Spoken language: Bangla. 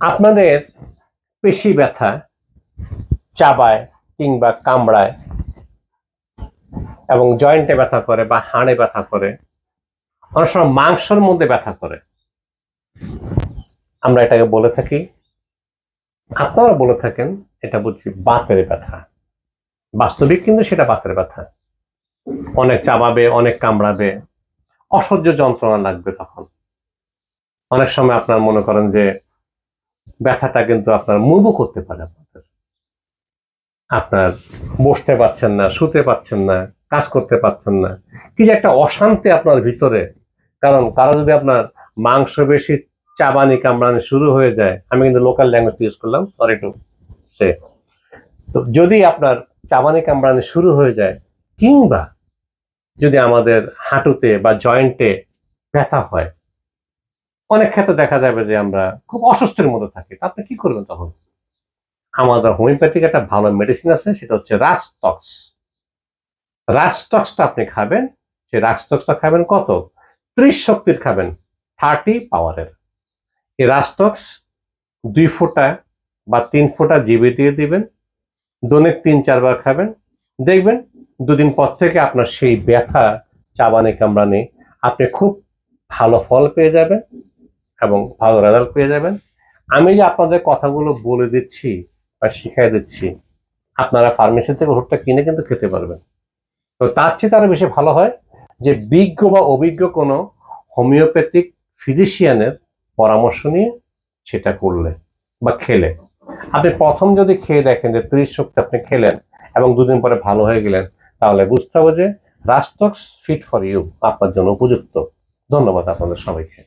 আপনাদের পেশি ব্যথা চাবায় কিংবা কামড়ায় এবং জয়েন্টে ব্যথা করে বা হাড়ে ব্যথা করে, অনেক সময় মাংসের মধ্যে ব্যথা করে। আমরা এটাকে বলে থাকি, আপনারা বলে থাকেন এটা বলছি বাতের ব্যথা। বাস্তবিক কিন্তু সেটা বাতের ব্যথা। অনেক চাবাবে, অনেক কামড়াবে, অসহ্য যন্ত্রণা লাগবে তখন। অনেক সময় আপনার মনে করেন যে ব্যথাটা কিন্তু আপনার মুভও করতে পারে আপনাদের। আপনার বসতে পারছেন না, শুতে পারছেন না, কাজ করতে পারছেন না। কি যে একটা অশান্তি আপনার ভিতরে। কারণ কারও যদি আপনার মাংস বেশি চাবানি কামড়ানি শুরু হয়ে যায়, আমি কিন্তু লোকাল ল্যাঙ্গুয়েজ ইউজ করলাম সরি টু সে তো যদি আপনার চাবানি কামড়ানি শুরু হয়ে যায়, কিংবা যদি আমাদের হাঁটুতে বা জয়েন্টে ব্যথা হয় অনেক ক্ষেত্রে দেখা যাবে যে আমরা খুব অসুস্থের মধ্যে থাকি। আপনি কি করবেন তখন? আমাদের হোমিওপ্যাথিক একটা ভালো মেডিসিন আছে, সেটা হচ্ছে রাস্টক্স রাস্টক্সটা আপনি খাবেন, সেই রাস্টক্সটা খাবেন কত? ত্রিশ শক্তির খাবেন থার্টি পাওয়ারের এই রাস্টক্স দুই ফোঁটা বা তিন ফোঁটা জিবে দিয়ে দিবেন, দৈনিক তিন চারবার খাবেন। দেখবেন দুদিন পর থেকে আপনার সেই ব্যথা, চাবানে কামড়ানে, আপনি খুব ভালো ফল পেয়ে যাবেন। এবং ভালো রেজাল্ট পেয়ে যাবেন। আমি যে আপনাদের কথাগুলো বলে দিচ্ছি বা শিখাই দিচ্ছি, আপনারা ফার্মেসি থেকে ওষুধটা কিনে কিন্তু খেতে পারবেন। তো তার চেয়ে তারা বেশি ভালো হয় যে বিজ্ঞ বা অভিজ্ঞ কোনো হোমিওপ্যাথিক ফিজিশিয়ানের পরামর্শ নিয়ে সেটা করলে বা খেলে। আপনি প্রথম যদি খেয়ে দেখেন যে ত্রিশ শক্তি আপনি খেলেন এবং দুদিন পরে ভালো হয়ে গেলেন, তাহলে বুঝতে হবে যে রাস্টক্স ফিট ফর ইউ আপনার জন্য উপযুক্ত। ধন্যবাদ আপনাদের সবাইকে।